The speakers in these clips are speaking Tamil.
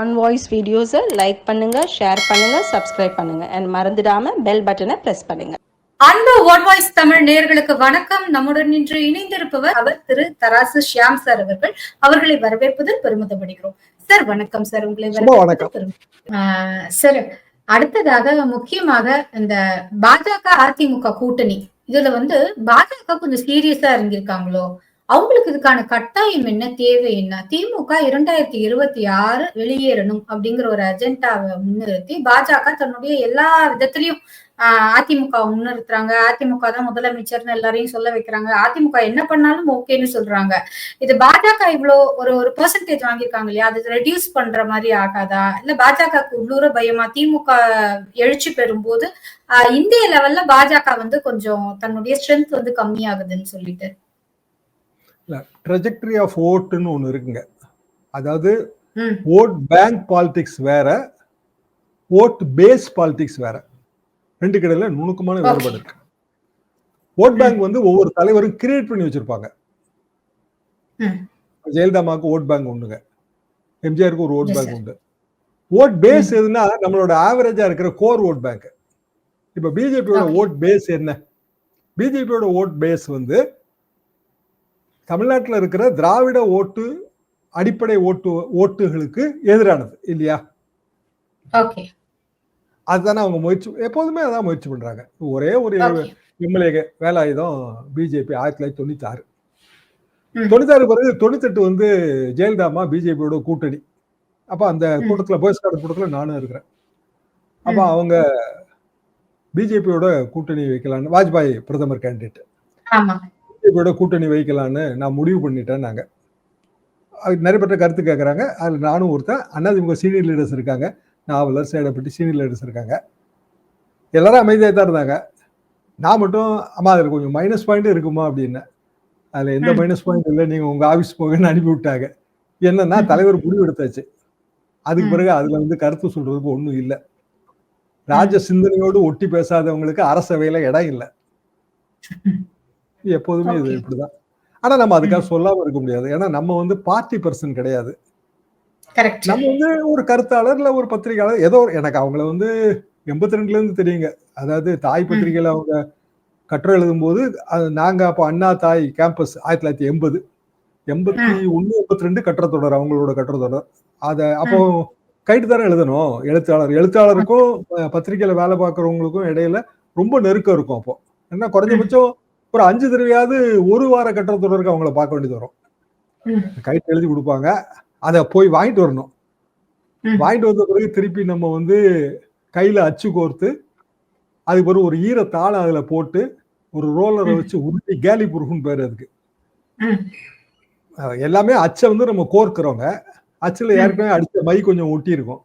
ஆன் வாய்ஸ் வீடியோஸை லைக் பண்ணுங்க ஷேர் பண்ணுங்க சப்ஸ்கிரைப் பண்ணுங்க. அண்ட் மறந்துடாம பெல் பட்டனை பிரஸ் பண்ணுங்க. அன்பு ஒன் வாய்ஸ் தமிழ் நேயர்களுக்கு வணக்கம். நம்முடன் இன்று இணைந்திருப்பவர் அவர் திரு தராசு ஷியாம் சார் அவர்கள். அவர்களை வரவேற்பதில் பெருமிதப்படுகிறோம். சார் வணக்கம் சார். உங்களை ஆஹ் சார் அடுத்ததாக முக்கியமாக இந்த பாஜக அதிமுக கூட்டணி. இதுல வந்து பாஜக கொஞ்சம் சீரியஸா இருந்திருக்காங்களோ? அவங்களுக்கு இதுக்கான கட்டாயம் என்ன தேவை என்ன? திமுக இரண்டாயிரத்தி இருபத்தி ஆறு வெளியேறணும் அப்படிங்கிற ஒரு அஜெண்டாவை முன்னிறுத்தி பாஜக தன்னுடைய எல்லா விதத்திலையும் ஆஹ் அதிமுக முன்னிறுத்துறாங்க. அதிமுக தான் முதலமைச்சர்னு எல்லாரையும் சொல்ல வைக்கிறாங்க. அதிமுக என்ன பண்ணாலும் ஓகேன்னு சொல்றாங்க. இது பாஜக இவ்வளோ ஒரு ஒரு பெர்சன்டேஜ் வாங்கியிருக்காங்க இல்லையா? அது ரெடியூஸ் பண்ற மாதிரி ஆகாதா? இல்ல பாஜகவுக்கு உள்ளூர பயமா? திமுக எழுச்சி பெறும்போது ஆஹ் இந்திய லெவல்ல பாஜக வந்து கொஞ்சம் தன்னுடைய ஸ்ட்ரென்த் வந்து கம்மியாகுதுன்னு சொல்லிட்டு. ட்ரெஜெக்டரி ஆஃப் ஓட்டுன்னு ஒன்று இருக்குங்க அதாவது. ஓட் பேங்க் பாலிடிக்ஸ் வேற ஓட் பேஸ் பாலிடிக்ஸ் வேற ரெண்டு கடையில நுணுக்கமான. வேறுபாடு இருக்கு ஓட் பேங்க் வந்து ஒவ்வொரு தலைவரும் கிரியேட் பண்ணி வச்சிருப்பாங்க. ஜெயலலிதாமாவுக்கு ஓட் பேங்க் உண்டுங்க எம்ஜிஆருக்கு ஒரு ஓட் பேங்க். உண்டு ஓட் பேஸ் எதுனா நம்மளோட ஆவரேஜா இருக்கிற கோர் ஓட் பேங்க் இப்ப பிஜேபியோட. ஓட் பேஸ் என்ன பிஜேபியோட ஓட் பேஸ் வந்து தமிழ்நாட்டில் இருக்கிற திராவிட ஓட்டு அடிப்படை ஓட்டு ஓட்டுகளுக்கு எதிரானது இல்லையா? அதுதானே அவங்க முயற்சி எப்போதுமே அதான் முயற்சி பண்றாங்க. ஒரே ஒரு ஓகே எம்எல்ஏ வேலாயுதம் பிஜேபி ஆயிரத்தி தொள்ளாயிரத்தி தொண்ணூத்தி ஆறு. தொண்ணூத்தாறு பிறகு தொண்ணூத்தெட்டு வந்து ஜெயலலிதாமா பிஜேபியோட கூட்டணி. அப்ப அந்த. கூட்டத்துல பாய்ஸ் கார்டு கூட்டத்துல நானும் இருக்கிறேன். அப்ப. அவங்க பிஜேபியோட கூட்டணி வைக்கலான்னு வாஜ்பாய் பிரதமர் கேண்டிடேட் பிஜேபியோட கூட்டணி வைக்கலான்னு நான் முடிவு பண்ணிட்டேன் நாங்க அது நிறைய பேர் கருத்து கேட்குறாங்க அதில் நானும் ஒருத்தன். அதிமுக சீனியர் லீடர்ஸ் இருக்காங்க. நாவலர் சேடப்பட்டி சீனியர் லீடர்ஸ் இருக்காங்க. எல்லாரும் அமைதியாக தான் இருந்தாங்க. நான் மட்டும் அம்மா அதில் கொஞ்சம் மைனஸ் பாயிண்ட் இருக்குமா அப்படின்னு. அதில் எந்த. மைனஸ் பாயிண்ட் இல்லை. நீங்கள் உங்கள் ஆஃபீஸ் போகன்னு அனுப்பி விட்டாங்க. என்னன்னா. தலைவர் முடிவு எடுத்தாச்சு அதுக்கு. பிறகு அதில் வந்து கருத்து சொல்றதுக்கு ஒன்றும் இல்லை. ராஜ சிந்தனையோடு ஒட்டி பேசாதவங்களுக்கு அரசவையில் இடம் இல்லை. எப்போதுமே இது. இப்படிதான். ஆனா நம்ம அதுக்காக சொல்லாம இருக்க முடியாது. ஏன்னா நம்ம வந்து பார்ட்டி பர்சன் கிடையாது. நம்ம வந்து ஒரு கருத்தாளர் இல்ல ஒரு பத்திரிகையாளர் ஏதோ எனக்கு அவங்கள வந்து எண்பத்தி ரெண்டுல இருந்து தெரியுங்க. அதாவது தாய் பத்திரிகையில அவங்க கட்டுரை எழுதும் போது நாங்க அப்போ அண்ணா தாய் கேம்பஸ் ஆயிரத்தி தொள்ளாயிரத்தி எண்பது. எண்பத்தி ஒண்ணு எண்பத்தி ரெண்டு கட்டுரை தொடர் அவங்களோட கட்டுரை தொடர். அத அப்போ கைட்டு தானே எழுதணும். எழுத்தாளர் எழுத்தாளருக்கும் பத்திரிகையில வேலை பார்க்கறவங்களுக்கும் இடையில ரொம்ப நெருக்கம் இருக்கும் அப்போ. என்ன குறைஞ்சபட்சம் ஒரு அஞ்சு தடவையாவது ஒரு வார கட்டுரை தொடருக்கு அவங்கள பார்க்க வேண்டியது வரும். கைட்டு எழுதி கொடுப்பாங்க அதை போய் வாங்கிட்டு வரணும். வாங்கிட்டு வந்த பிறகு திருப்பி நம்ம வந்து கையில அச்சு கோர்த்து அதுக்கு பிறகு ஒரு ஈர தாளை அதுல போட்டு ஒரு ரோலரை. வச்சு உருட்டி கேலி புருகுன்னு பேரு அதுக்கு எல்லாமே அச்சை வந்து நம்ம கோர்க்கிறோங்க அச்சுல. ஏற்கனவே அடிச்ச மை கொஞ்சம் ஒட்டி இருக்கும்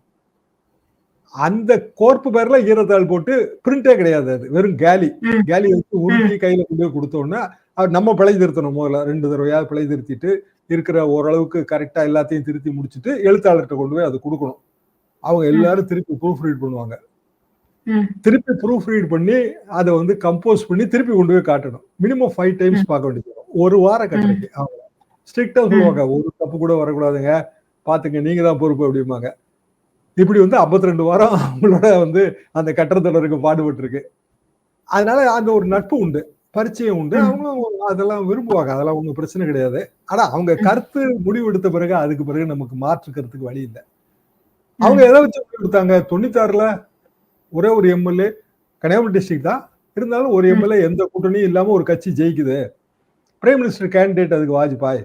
அந்த கோர்ப்பு பேர்ல ஈரத்தாள் போட்டு பிரிண்டே கிடையாது அது. வெறும் கேலி. கேலி வச்சு உருட்டி கையில கொண்டு போய் கொடுத்தோன்னா அவர் நம்ம பிழை திருத்தணும் முதல்ல ரெண்டு தடவையாவது பிழை திருத்திட்டு இருக்கிற ஓரளவுக்கு கரெக்டா எல்லாத்தையும் திருத்தி முடிச்சுட்டு எழுத்தாளர்கிட்ட கொண்டு போய் அது கொடுக்கணும். அவங்க எல்லாரும் திருப்பி ப்ரூஃப் ரீட் பண்ணுவாங்க. திருப்பி ப்ரூஃப் ரீட் பண்ணி அதை வந்து கம்போஸ் பண்ணி திருப்பி கொண்டு போய் காட்டணும். மினிமம் ஃபைவ் டைம்ஸ் பார்க்க வேண்டியது. ஒரு வார கட்டுரைக்கு அவங்க. ஸ்ட்ரிக்டா சொல்லுவாங்க. ஒரு தப்பு கூட வரக்கூடாதுங்க. பாத்துங்க நீங்க தான் பொறுப்பு அப்படிம்பாங்க. இப்படி வந்து 52 ரெண்டு வாரம் அவங்களோட வந்து அந்த கட்டுறத்தொடருக்கு பாடுபட்டு இருக்கு அதனால அந்த ஒரு நட்பு உண்டு பரிச்சயம் உண்டு. அவங்களும் அதெல்லாம் விரும்புவாங்க. அதெல்லாம் ஒன்றும் பிரச்சனை கிடையாது. ஆனா அவங்க கருத்து முடிவெடுத்த பிறகு அதுக்கு பிறகு நமக்கு மாற்றுக்கிறதுக்கு வழி இல்லை. அவங்க எதை வச்சு முடிவு எடுத்தாங்க தொண்ணூத்தாறுல ஒரே ஒரு எம்எல்ஏ கன்னியாகுமரி டிஸ்ட்ரிக்ட் தான். இருந்தாலும் ஒரு. எம்எல்ஏ எந்த கூட்டணியும் இல்லாம ஒரு கட்சி ஜெயிக்குது. பிரைம் மினிஸ்டர் கேண்டிடேட் அதுக்கு வாஜ்பாய்.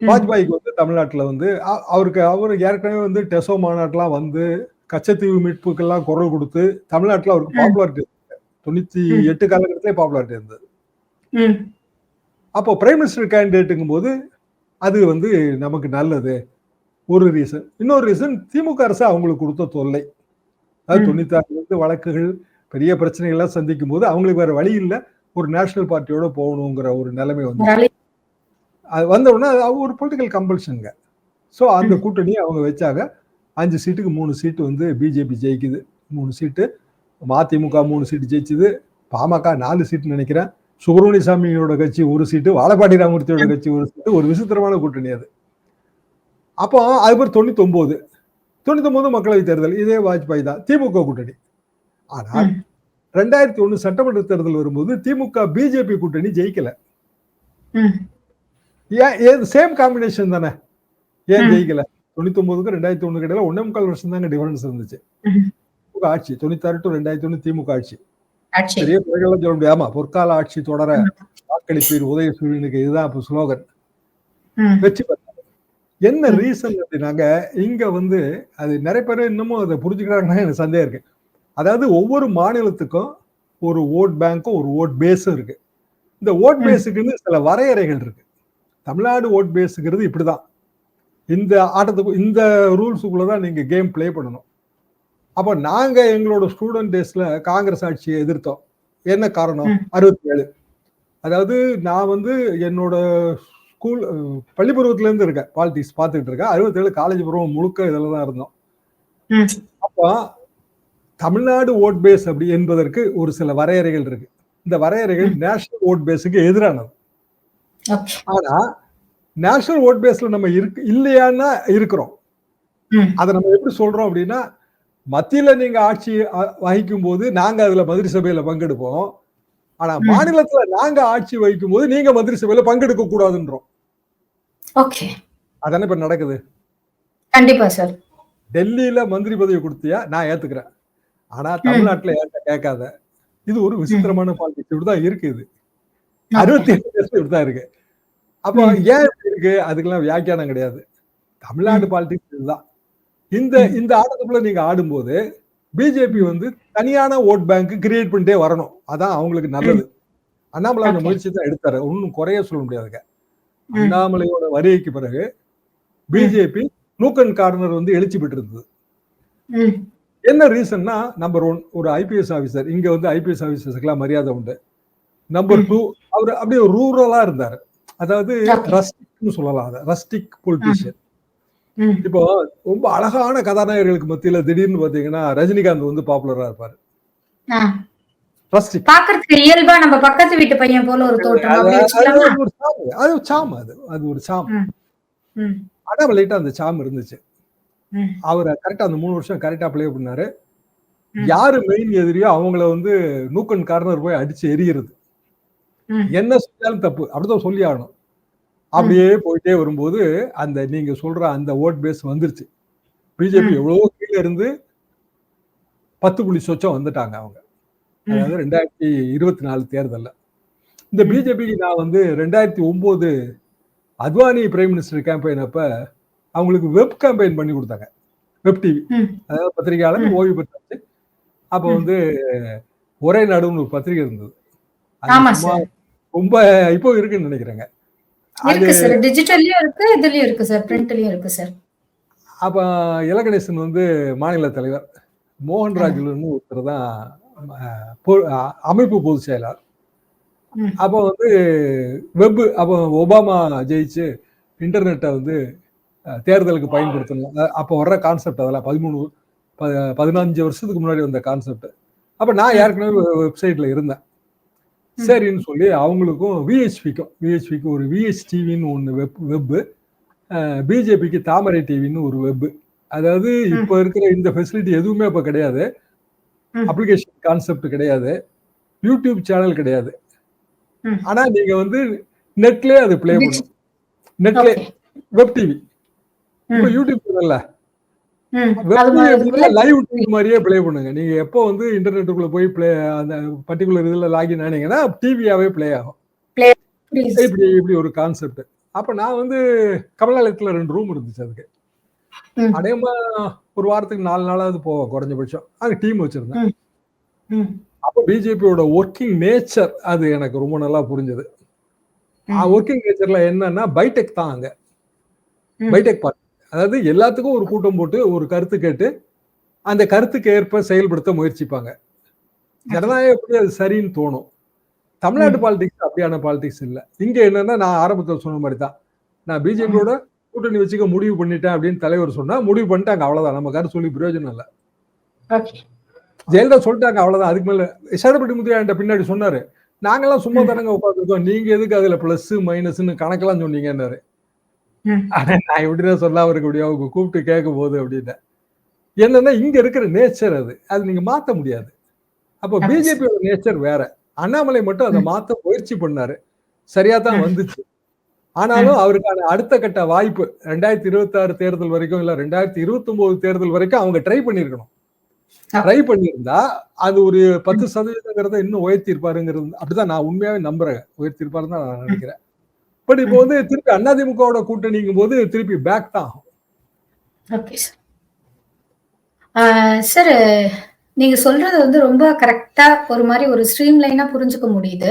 வாஜ்பாய்க்கு வந்து தமிழ்நாட்டுல வந்து அவருக்கு அவர் ஏற்கனவே வந்து டெசோ மாநாட்டுலாம் வந்து கச்சத்தீவு மீட்புக்கெல்லாம் குரல் கொடுத்து தமிழ்நாட்டுல அவருக்கு. பாப்புலாரிட்டி தொண்ணூத்தி ம். எட்டு காலகட்டத்திலே பாப்புலாரிட்டி இருந்தது. அப்போ பிரைம் மினிஸ்டர் கேண்டிடேட்டுங்கும் போது அது வந்து நமக்கு நல்லது ஒரு ரீசன் இன்னொரு ரீசன் திமுக அரசு அவங்களுக்கு கொடுத்த தொல்லை அதாவது ம். தொண்ணூத்தாறுல இருந்து வழக்குகள் பெரிய பிரச்சனைகள்லாம் சந்திக்கும் போது அவங்களுக்கு வேற வழி இல்லை ஒரு நேஷனல் பார்ட்டியோட போகணுங்கிற ஒரு நிலைமை வந்து அது வந்த உடனே அது ஒரு பொலிட்டிக்கல் கம்பல்ஷனுங்க ஸோ அந்த. கூட்டணியை அவங்க வச்சாங்க. அஞ்சு சீட்டுக்கு மூணு சீட்டு வந்து பிஜேபி ஜெயிக்குது. மூணு சீட்டு. மதிமுக மூணு சீட்டு ஜெயிச்சுது. பாமக நாலு சீட்டு நினைக்கிறேன். சுப்பிரமணிய சாமியோட கட்சி ஒரு சீட்டு வாழப்பாடி ராமூர்த்தியோட கட்சி ஒரு சீட்டு. ஒரு விசித்திரமான கூட்டணி அது. அப்போ அதுக்கப்புறம் தொண்ணூத்தொன்பது தொண்ணூத்தொன்பது மக்களவை தேர்தல். இதே வாஜ்பாய் தான். திமுக கூட்டணி. ஆனால். ரெண்டாயிரத்தி ஒண்ணு சட்டமன்ற தேர்தல் வரும்போது திமுக பிஜேபி கூட்டணி ஜெயிக்கல. ஏன் சேம் காம்பினேஷன் தானே? ஏன். ஜெயிக்கல? தொண்ணூத்தொன்பதுக்கு ரெண்டாயிரத்தி ஒண்ணு கிடையாது ஒன்னே முக்கால் வருஷம் தாங்க டிஃபரன்ஸ் இருந்துச்சு ஆட்சி தொண்ணூத்தாறு டு ரெண்டாயிரத்தி ஒண்ணு திமுக ஆட்சி. பெரிய குறைகள்லாம் சொல்ல முடியாது. ஆமா பொற்கால ஆட்சி தொடர வாக்களிப்பீர் உதயசூரியனுக்கு இதுதான் இப்ப ஸ்லோகன். வெற்றி பெற்றாங்க என்ன. ரீசன் அப்படின்னாங்க இங்க வந்து அது நிறைய பேர் இன்னமும் அதை புரிஞ்சுக்கிறாங்கன்னா எனக்கு சந்தேகம் இருக்கு. அதாவது ஒவ்வொரு மாநிலத்துக்கும் ஒரு ஓட் பேங்க்கும் ஒரு ஓட் பேஸும் இருக்கு. இந்த ஓட். பேஸுக்குன்னு சில வரையறைகள் இருக்கு. தமிழ்நாடு ஓட் பேஸுங்கிறது இப்படிதான். இந்த ஆட்டத்துக்கு இந்த ரூல்ஸுக்குள்ள தான் நீங்க கேம் ப்ளே பண்ணணும். அப்போ நாங்க எங்களோட ஸ்டூடெண்ட் டேஸ்ல காங்கிரஸ் ஆட்சியை எதிர்த்தோம். என்ன காரணம். அறுபத்தி ஏழு அதாவது நான் வந்து என்னோட ஸ்கூல் பள்ளி பருவத்துல இருந்து இருக்கேன். பாலிடிக்ஸ் பார்த்துக்கிட்டு இருக்கேன். அறுபத்தேழு காலேஜ் பருவம் முழுக்க இதில் தான் இருந்தோம். அப்போ தமிழ்நாடு ஓட் பேஸ் அப்படி என்பதற்கு ஒரு சில வரையறைகள் இருக்கு. இந்த வரையறைகள் நேஷனல் ஓட் பேஸுக்கு எதிரானது. ஆனா நேஷனல் ஓட் பேஸ்ல நம்ம இருக்கு இல்லையான்னா இருக்கிறோம். அதை நம்ம எப்படி சொல்றோம் அப்படின்னா மத்தியில நீங்க ஆட்சி வகிக்கும் போது நாங்க அதுல மந்திரி சபையில பங்கெடுப்போம். ஆனா. மாநிலத்துல நாங்க ஆட்சி வகிக்கும் போது நீங்க மந்திரி சபையில பங்கெடுக்க கூடாதுன்றோம். அதானே இப்ப நடக்குது? கண்டிப்பா சார். டெல்லியில மந்திரி பதவி கொடுத்தியா? நான் ஏத்துக்கிறேன். ஆனா தமிழ்நாட்டுல ஏன்ட்ட கேட்காத? இது ஒரு விசித்திரமான பாலிடிக்ஸ் இப்படிதான் இருக்கு இது. அறுபத்தி ஏழு இப்படிதான் இருக்கு. அப்போ. ஏன் இருக்கு? அதுக்கெல்லாம் வியாக்கியானம் கிடையாது. தமிழ்நாடு பாலிடிக்ஸ் இதுதான். இந்த. இந்த ஆட்டத்துக்குள்ள நீங்க ஆடும்போது பிஜேபி வந்து தனியான ஓட் பேங்க் கிரியேட் பண்ணிட்டே வரணும். அதான் அவங்களுக்கு நல்லது. அண்ணாமலை அந்த. முயற்சி தான் எடுத்தாரு. ஒன்னும் குறைய சொல்ல முடியாதுங்க. அண்ணாமலையோட வருகைக்கு பிறகு பிஜேபி நூக்கன் கார்னர் வந்து எழுச்சி பெற்று இருந்தது. என்ன ரீசன்னா நம்பர் ஒன் ஒரு ஐபிஎஸ் ஆபீசர் இங்க வந்து ஐபிஎஸ் ஆபீசர்ஸ்க்குலாம் மரியாதை உண்டு. நம்பர். டூ அவர் அப்படியே ரூரலா இருந்தாரு. அதாவது. ரஸ்டிக்னு சொல்லலாம் அதை. Rustic politician. இப்போ ரொம்ப அழகான கதாநாயகர்களுக்கு மத்தியில திடீர்னு பாத்தீங்கன்னா ரஜினிகாந்த் வந்து பாப்புலரா இருப்பாரு. பாக்குறதுக்கு இயல்பா நம்ம பக்கத்து வீட்டு பையன் போல ஒரு தோற்றம் அப்படி வச்சுக்கலாமா ஒரு சாம். அது ஒரு சாம் அது. அது ஒரு சாம். ஆனா லைட்டா அந்த சாம் இருந்துச்சு. அவரை கரெக்டா அந்த மூணு வருஷம் கரெக்டா ப்ளே பண்ணாரு. யாரு மெயின் எதிரியோ அவங்கள வந்து நூக்கன் கார்னர் போய் அடிச்சு எரியிறது. என்ன செஞ்சாலும் தப்பு. அப்படிதான் சொல்லி ஆகணும். அப்படியே போயிட்டே வரும்போது அந்த நீங்க சொல்ற அந்த ஓட் பேஸ் வந்துருச்சு. பிஜேபி. எவ்வளவோ கீழே இருந்து பத்து புள்ளி சொச்சம் வந்துட்டாங்க அவங்க. அதாவது ரெண்டாயிரத்தி இருபத்தி நாலு தேர்தல்ல. இந்த. பிஜேபிக்கு நான் வந்து ரெண்டாயிரத்தி ஒன்பது அத்வானி பிரைம் மினிஸ்டர் கேம்பெயின் அப்ப அவங்களுக்கு வெப் கேம்பெயின் பண்ணி கொடுத்தாங்க. Web TV. அதாவது பத்திரிகையாளர். ஓய்வு பெற்றாச்சு. அப்ப. வந்து ஒரே நடுவுன்னு ஒரு பத்திரிகை இருந்தது. ரொம்ப இப்போ இருக்குன்னு நினைக்கிறேங்க. இருக்கு சார். டிஜிட்டல்லயும் இருக்கு இதுலயும் இருக்கு சார். பிரிண்ட்லயும் இருக்கு சார். அப்ப இலகணேசன் வந்து மாநில தலைவர். மோகன்ராஜுலன்னு ஒருத்தர் தான் அமைப்பு பொதுச் செயலாளர். அப்போ வந்து வெப் அப்போ ஒபாமா ஜெயிச்சு இன்டர்நெட்டை வந்து தேர்தலுக்கு பயன்படுத்தணும். அப்போ வர்ற கான்செப்ட் அதெல்லாம் பதிமூணு பதினஞ்சு வருஷத்துக்கு முன்னாடி வந்த கான்செப்ட் அப்போ நான். ஏற்கனவே வெப்சைட்ல இருந்தேன். சரின்னு சொல்லி அவங்களுக்கும் விஹெச்பிக்கும் விஹெச்பிக்கு ஒரு விஹெச் டிவின்னு ஒன்று வெப் வெப்பு பிஜேபிக்கு தாமரை டிவின்னு ஒரு வெப் அதாவது இப்போ இருக்கிற இந்த ஃபெசிலிட்டி எதுவுமே இப்போ கிடையாது. அப்ளிகேஷன் கான்செப்ட் கிடையாது. யூடியூப் சேனல் கிடையாது. ஆனா நீங்க வந்து நெட்லயே அது ப்ளே பண்ணும் நெட்ல வெப் டிவி இப்போ. யூடியூப் இல்ல லைவ் டிவி மாதிரியே ப்ளே பண்ணுங்க நீங்க எப்போ வந்து இன்டர்நெட்டுக்குள்ள போய் ப்ளே அந்த பர்டிகுலர் இதுல லாகின் ஆனீங்கன்னா டிவியாவே ப்ளே ஆகும். இப்படி இப்படி ஒரு கான்செப்ட் அப்ப நான் வந்து கமலாலயத்துல ரெண்டு ரூம் இருந்துச்சு அதுக்கு ம். அடையமா ஒரு வாரத்துக்கு நாலு நாளாவது போவோம் குறைஞ்சபட்சம் அங்க டீம் வச்சிருந்தேன். அப்போ பிஜேபியோட ஒர்க்கிங் நேச்சர் அது எனக்கு ரொம்ப நல்லா புரிஞ்சது. ஒர்க்கிங் நேச்சர்ல என்னன்னா பைடெக் தான் அங்க. பைடெக் பார்ட்டி அதாவது எல்லாத்துக்கும் ஒரு கூட்டம் போட்டு ஒரு கருத்து கேட்டு அந்த கருத்துக்கு ஏற்ப செயல்படுத்த முயற்சிப்பாங்க. ஜனநாயகப்படி அது சரின்னு தோணும். தமிழ்நாட்டு பாலிடிக்ஸ் அப்படியான பாலிடிக்ஸ் இல்ல. இங்க என்னன்னா நான் ஆரம்பத்தில் சொன்ன மாதிரி தான் நான் பிஜேபியோட கூட்டணி வச்சுக்க முடிவு பண்ணிட்டேன் அப்படின்னு தலைவர் சொன்னா முடிவு பண்ணிட்டாங்க அவ்வளவுதான். நம்ம கருத்து சொல்லி பிரயோஜனம் இல்லை. ஜெயலலிதா சொல்லிட்டாங்க அவ்வளவுதான். அதுக்கு மேல சேரப்பட்டி முத்தையா என்கிட்ட பின்னாடி சொன்னாரு. நாங்கெல்லாம் சும்மா தானங்க உட்காந்துருக்கோம் நீங்க எதுக்கு அதுல பிளஸ் மைனஸ்னு கணக்கெல்லாம் சொன்னீங்கன்னாரு. ஆனா நான் எப்படிதான் சொல்லாம இருக்க முடியும்? அவங்க கூப்பிட்டு கேட்கும் போது அப்படின்னு. என்னன்னா இங்க இருக்கிற நேச்சர் அது. அது நீங்க மாத்த முடியாது. அப்போ. பிஜேபியோட நேச்சர் வேற. அண்ணாமலை மட்டும் அதை. மாத்த முயற்சி பண்ணாரு. சரியா தான். வந்துச்சு. ஆனாலும் அவருக்கான அடுத்த கட்ட வாய்ப்பு ரெண்டாயிரத்தி இருபத்தி ஆறு தேர்தல் வரைக்கும் இல்ல ரெண்டாயிரத்தி இருபத்தி ஒன்பது தேர்தல் வரைக்கும் அவங்க ட்ரை பண்ணிருக்கணும். ட்ரை பண்ணியிருந்தா அது ஒரு பத்து சதவீதங்கிறத இன்னும் உயர்த்தி இருப்பாருங்கிறது அப்படிதான் நான் உண்மையாவே நம்புறேன். உயர்த்தி இருப்பாருன்னு தான் நான் நினைக்கிறேன். பட் இப்போ வந்து திருப்பி அதிமுகவோட கூட்டணிங்கும் போது திருப்பி பேக் தான் ஆகும். ஓகே சார் சார் நீங்க சொல்றது வந்து ரொம்ப கரெக்டா ஒரு மாதிரி ஒரு ஸ்ட்ரீம் லைனா புரிஞ்சுக்க முடியுது.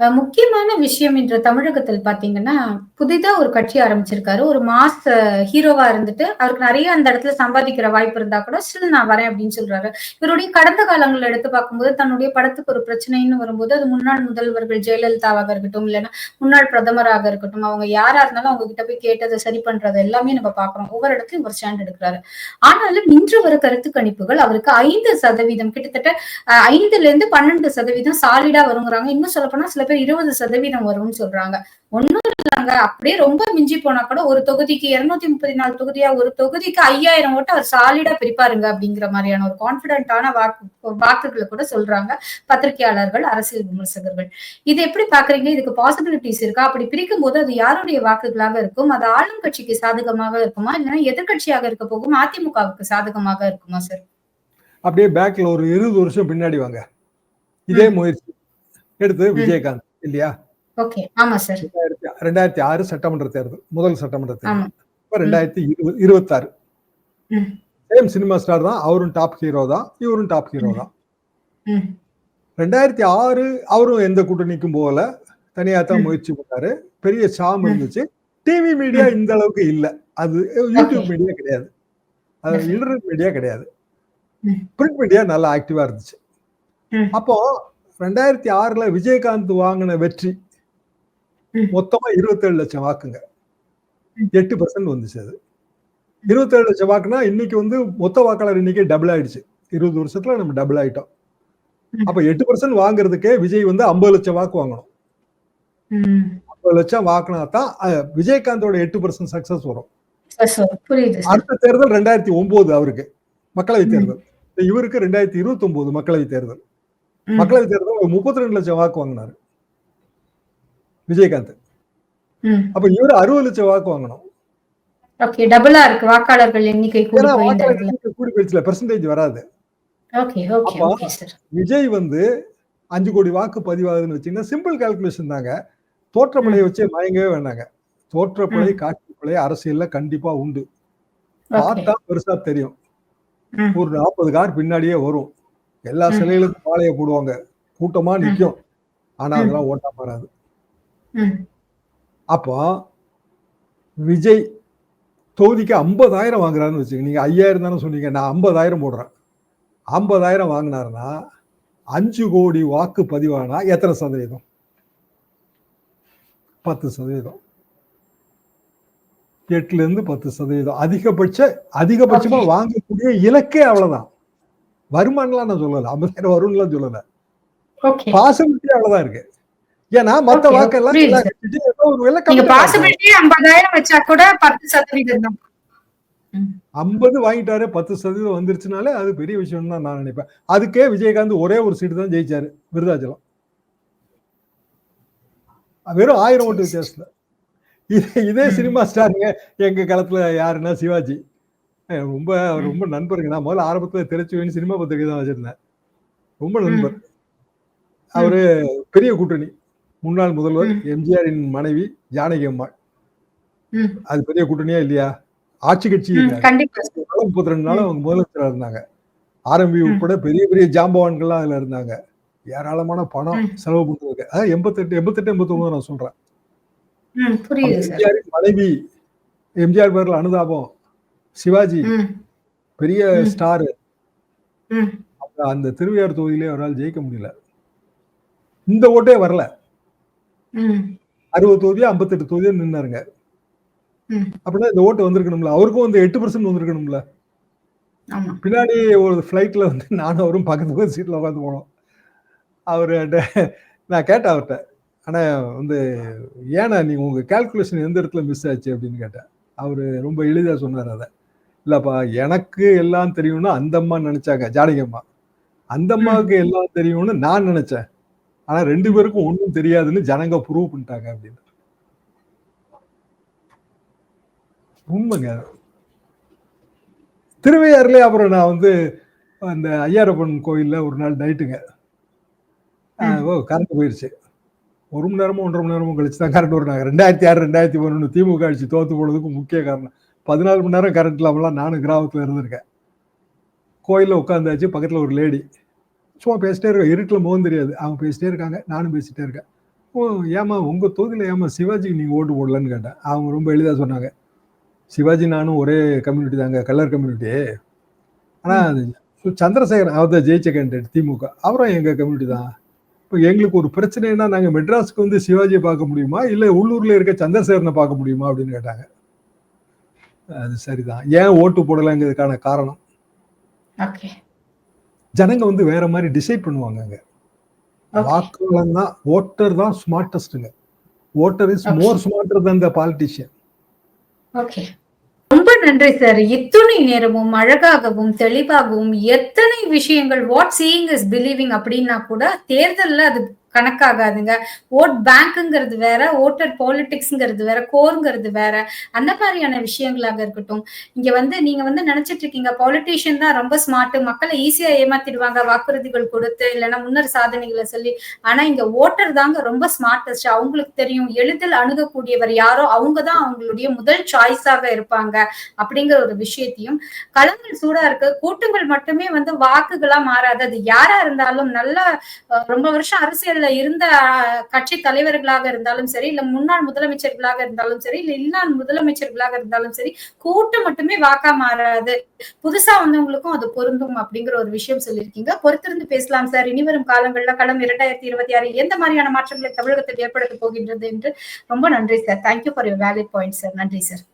முக்கியமான விஷயம் இன்று தமிழகத்தில் பாத்தீங்கன்னா புதிதா ஒரு கட்சி ஆரம்பிச்சிருக்காரு. ஒரு மாஸ் ஹீரோவா இருந்துட்டு அவருக்கு நிறைய அந்த இடத்துல சம்பாதிக்கிற வாய்ப்பு இருந்தா கூட ஸ்டில் நான் வரேன் அப்படின்னு சொல்றாரு. இவருடைய கடந்த காலங்களை எடுத்து பார்க்கும்போது தன்னுடைய படத்துக்கு ஒரு பிரச்சனைன்னு வரும்போது அது முன்னாள் முதல்வர்கள் ஜெயலலிதாவாக இருக்கட்டும் இல்லைன்னா முன்னாள் பிரதமராக இருக்கட்டும் அவங்க யாரா இருந்தாலும் அவங்க கிட்ட போய் கேட்டதை சரி பண்றது எல்லாமே நம்ம பாக்குறோம் ஒவ்வொரு இடத்துலயும் ஒரு ஸ்டாண்ட் எடுக்கிறாரு. ஆனாலும் இன்று வர கருத்து கணிப்புகள் அவருக்கு ஐந்து சதவீதம் கிட்டத்தட்ட ஐந்துல இருந்து பன்னெண்டு சதவீதம் சாலிடா வருங்கிறாங்க. இன்னும் சொல்ல போனா சில பேர் இருபது சதவீதம் வரும்னு சொல்றாங்க. ஒண்ணும் இல்லைங்க. அப்படியே ரொம்ப மிஞ்சி போனா கூட ஒரு தொகுதிக்கு இருநூத்தி முப்பத்தி நாலு தொகுதியா ஒரு தொகுதிக்கு ஐயாயிரம் ஓட்டு அவர் சாலிடா பிரிப்பாருங்க அப்படிங்கிற மாதிரியான ஒரு கான்பிடென்டான வாக்கு வாக்குகளை கூட சொல்றாங்க பத்திரிகையாளர்கள் அரசியல் விமர்சகர்கள். இது எப்படி பாக்குறீங்க? இதுக்கு பாசிபிலிட்டிஸ் இருக்கா? அப்படி பிரிக்கும் போது அது யாருடைய வாக்குகளாக இருக்கும்? அது ஆளும் கட்சிக்கு சாதகமாக இருக்குமா? இல்லைன்னா எதிர்க்கட்சியாக இருக்க போகும் அதிமுகவுக்கு சாதகமாக இருக்குமா சார் அப்படியே பேக்ல ஒரு இருபது வருஷம் பின்னாடி வாங்க. இதே. முயற்சி. எடுத்து ம். விஜயகாந்த் இல்லையா ரெண்டாயிரத்தி ஆறு சட்டமன்ற தேர்தல் முதல் சட்டமன்ற தேர்தல் இப்ப ரெண்டாயிரத்தி இருபது இருபத்தாறு ம். சேம் சினிமா ஸ்டார் தான் அவரும் டாப் ஹீரோ தான் இவரும் டாப் ஹீரோ தான். ரெண்டாயிரத்தி ஆறு அவரும் எந்த கூட்டணிக்கும் போகல தனியா தான். முயற்சி பண்ணாரு பெரிய சாம். இருந்துச்சு டிவி மீடியா இந்த அளவுக்கு இல்ல அது யூடியூப் மீடியா கிடையாது அது. இன்டர்நெட் மீடியா கிடையாது. பிரிண்ட் மீடியா நல்லா ஆக்டிவா இருந்துச்சு. அப்போ ரெண்டாயிரத்தி ஆறுல விஜயகாந்த் வாங்கின வெற்றி. மொத்தமா இருபத்தேழு லட்சம் வாக்குங்க. எட்டு பர்சன்ட் வந்துச்சு அது இருபத்தேழு லட்சம் வாக்குனா இன்னைக்கு வந்து மொத்த வாக்காளர் எண்ணிக்கை டபுள் ஆயிடுச்சு இருபது வருஷத்துல நம்ம டபுள் ஆயிட்டோம். அப்ப எட்டு பர்சன்ட் வாங்குறதுக்கே விஜய் வந்து ஐம்பது லட்சம் வாக்கு வாங்கணும். ஐம்பது லட்சம் வாக்குனா தான் விஜயகாந்தோட எட்டு பர்சன்ட் சக்சஸ் வரும். அடுத்த தேர்தல் ரெண்டாயிரத்தி ஒன்பது அவருக்கு மக்களவை. தேர்தல் இவருக்கு ரெண்டாயிரத்தி இருபத்தி ஒன்பது மக்களவை தேர்தல். மக்களவை தேர்தல் முப்பத்தி ரெண்டு லட்சம் வாக்கு வாங்கினாரு. விஜயகாந்த். அப்ப இவரு அறுபது லட்சம் வாக்கு வாங்கணும். டபுளா இருக்கு. வாக்காளர்கள் எண்ணிக்கை கூடி போயிடுச்சுல பெர்சன்டேஜ் வராது. விஜய் வந்து அஞ்சு கோடி வாக்கு பதிவாகுதுன்னு வச்சீங்கன்னா சிம்பிள் கால்குலேஷன் தாங்க. தோற்றப்படையை வச்சே மயங்கவே வேண்டாங்க. தோற்றப்படை காட்சிப்படை அரசியல்ல கண்டிப்பா உண்டு. பார்த்தா பெருசா தெரியும். ஒரு நாற்பது கார் பின்னாடியே வரும். எல்லா. சிலைகளுக்கும் மாலையை போடுவாங்க கூட்டமா ம். நிக்கும் ஆனா. அதெல்லாம் ஓட்டா வராது ம். அப்போ விஜய் தொகுதிக்கு ஐம்பதாயிரம் வாங்குறாருன்னு வச்சுங்க நீங்க ஐயாயிரம் தானே சொன்னீங்க நான் ஐம்பதாயிரம் போடுறேன் ஐம்பதாயிரம் வாங்கினாருன்னா அஞ்சு கோடி வாக்கு பதிவானா எத்தனை சதவீதம் பத்து சதவீதம் எட்டுல இருந்து பத்து சதவீதம் அதிகபட்ச அதிகபட்சமா. வாங்கக்கூடிய இலக்கே அவ்வளவுதான் வருமானம்லாம் நான் சொல்லல. ஐம்பதாயிரம் வரும்லாம் சொல்லல. ஓகே பாசிபிலிட்டி அவ்வளவுதான் இருக்கு. ஏன்னா மத்த வாக்கெல்லாம் ஒரு விலை நீங்க கம்மியா இருக்கும். பாசிபிலிட்டி ஐம்பதாயிரம் வச்சா கூட பத்து சதவீதம் தான். ம். ஐம்பது வாங்கிட்டாரு பத்து சதவீதம் வந்துருச்சுனாலே அது பெரிய விஷயம் தான் நான் நினைப்பேன். அதுக்கே விஜயகாந்த் ஒரே ஒரு சீட்டு தான் ஜெயிச்சாரு விருதாச்சலம். வெறும் ஆயிரம் ஓட்டு வித்தியாசத்துல. இதே. சினிமா ஸ்டாருங்க எங்க காலத்துல யாருன்னா சிவாஜி. ரொம்ப அவர் ரொம்ப நண்பருங்க. நான் முதல்ல ஆரம்பத்துல திருச்சுவேன்னு சினிமா பத்திரிகை தான் வச்சிருந்தேன். ரொம்ப நண்பர். அவரு பெரிய கூட்டணி. முன்னாள் முதல்வர். எம்ஜிஆரின் மனைவி ஜானகி அம்மாள். அது பெரிய கூட்டணியா இல்லையா? ஆட்சி கட்சி முப்பத்தி ரெண்டு நாளும் அவங்க முதலமைச்சரா இருந்தாங்க. ஆர்எம்பி ம். உட்பட பெரிய பெரிய ஜாம்பவான்கள்லாம் அதுல இருந்தாங்க. ஏராளமான பணம். செலவு பண்றதுக்கு. அதாவது எண்பத்தெட்டு எண்பத்தெட்டு எண்பத்தொன்பது நான் சொல்றேன். மனைவி எம்ஜிஆர் பேர்ல அனுதாபம். சிவாஜி பெரிய. ஸ்டார். அந்த திருவையார் தொகுதியிலே அவரால் ஜெயிக்க முடியல. இந்த ஓட்டே வரல. அறுபது தொகுதியா ஐம்பத்தெட்டு தொகுதியா நின்னாருங்க. அப்படின்னா இந்த ஓட்டு வந்திருக்கணும்ல. அவருக்கும் வந்து எட்டு பர்சன்ட் வந்திருக்கணும்ல. பின்னாடி ஒரு ஃப்ளைட்ல வந்து நானும் அவரும் பக்கத்து சீட்ல உட்காந்து போனோம். அவரு நான் கேட்டேன் அவர்கிட்ட. ஆனா வந்து ஏன்னா நீங்க உங்க கால்குலேஷன் எந்த இடத்துல மிஸ் ஆச்சு அப்படின்னு கேட்டேன். அவரு ரொம்ப எளிதா சொன்னார் அதை. இல்லப்பா எனக்கு எல்லாம் தெரியும்னு அந்த அம்மா நினைச்சாங்க. ஜானகி அம்மா. அந்த அம்மாவுக்கு எல்லாம் தெரியும்னு நான் நினைச்சேன். ஆனா ரெண்டு பேருக்கும் ஒன்றும் தெரியாதுன்னு ஜனங்க ப்ரூவ் பண்ணிட்டாங்க அப்படின்னு. உண்மைங்க. திருவையாறுலயே அப்புறம் நான் வந்து அந்த ஐயாரப்பன் கோயில்ல ஒரு நாள் நைட்டுங்க. ஓ கரண்ட் போயிருச்சு. ஒரு மணி நேரமோ ஒன்றரை மணி நேரமோ கழிச்சு தான் கரண்ட் வரும் ரெண்டாயிரத்தி ஆறு ரெண்டாயிரத்தி பதினொன்று திமுக ஆட்சி தோத்து போனதுக்கு முக்கிய காரணம். பதினாலு மணி நேரம் கரண்ட் இல்லாமலாம் நானும் கிராமத்தில் இருந்திருக்கேன். கோயிலில் உட்காந்தாச்சு பக்கத்தில் ஒரு லேடி சும்மா பேசிட்டே இருக்க இருட்டில் முகம் தெரியாது. அவங்க பேசிட்டே இருக்காங்க. நானும் பேசிட்டே இருக்கேன். ஓ ஏமா உங்கள் தொகுதியில் ஏமா சிவாஜிக்கு நீங்கள் ஓட்டு போடலன்னு கேட்டேன். அவங்க ரொம்ப எளிதாக சொன்னாங்க. சிவாஜி நானும் ஒரே கம்யூனிட்டி தாங்க. கல்லர் கம்யூனிட்டி ஆனால் சந்திரசேகர் அவர் தான் ஜெயிச்ச கேண்டிடேட் திமுக. அவரும் எங்கள் கம்யூனிட்டி தான். இப்போ எங்களுக்கு ஒரு பிரச்சனைனா நாங்கள் மெட்ராஸ்க்கு வந்து சிவாஜியை பார்க்க முடியுமா? இல்லை உள்ளூரில் இருக்க சந்திரசேகரனை பார்க்க முடியுமா? அப்படின்னு கேட்டாங்க. அது சரிதான். ஏன் ஓட்டு போடலைங்கிறதுக்கான காரணம்? ஜனங்க வந்து வேற மாதிரி டிசைட் பண்ணுவாங்க அங்க. ஓகே. வாக்காளன் தான் ஓட்டர் தான் ஸ்மார்ட்டஸ்ட்டுங்க voter is. More smarter than the politician okay. ரொம்ப நன்றி சார் இத்துணை நேரமும் அழகாகவும் தெளிவாகவும் எத்தனை விஷயங்கள் வாட் சீயிங் இஸ் பிலீவிங் அப்படின்னா கூட தேர்தல்ல அது கணக்காகாதுங்க. ஓட் பேங்க்குங்கிறது வேற ஓட்டர் பாலிடிக்ஸ்ங்கிறது வேற கோருங்கிறது வேற. அந்த மாதிரியான விஷயங்களாக இருக்கட்டும். இங்க வந்து நீங்க வந்து நினைச்சிட்டு இருக்கீங்க பாலிட்டிஷியன் தான் ரொம்ப ஸ்மார்ட் மக்களை ஈஸியா ஏமாத்திடுவாங்க வாக்குறுதிகள் கொடுத்து இல்லைன்னா முன்னர் சாதனைகளை சொல்லி. ஆனா இங்க ஓட்டர் தாங்க ரொம்ப ஸ்மார்ட்டஸ்ட் அவங்களுக்கு தெரியும் எளிதில் அணுகக்கூடியவர் யாரோ அவங்க தான் அவங்களுடைய முதல் சாய்ஸாக இருப்பாங்க அப்படிங்கிற ஒரு விஷயத்தையும். களங்கள் சூடா இருக்கு. கூட்டங்கள் மட்டுமே வந்து வாக்குகளா மாறாது. அது யாரா இருந்தாலும் நல்லா ரொம்ப வருஷம் அரசியல் அரசியல்ல இருந்த கட்சி தலைவர்களாக இருந்தாலும் சரி இல்ல முன்னாள் முதலமைச்சர்களாக இருந்தாலும் சரி இல்ல இல்லாத முதலமைச்சர்களாக இருந்தாலும் சரி கூட்டம் மட்டுமே வாக்கா மாறாது. புதுசா வந்தவங்களுக்கும் அது பொருந்தும் அப்படிங்கிற ஒரு விஷயம் சொல்லியிருக்கீங்க. பொறுத்திருந்து பேசலாம் சார். இனிவரும் காலங்கள்ல களம் இரண்டாயிரத்தி இருபத்தி ஆறு எந்த மாதிரியான மாற்றங்களை தமிழகத்தில் ஏற்படுத்த போகின்றது என்று ரொம்ப நன்றி sir. Thank you for your valid point sir நன்றி சார்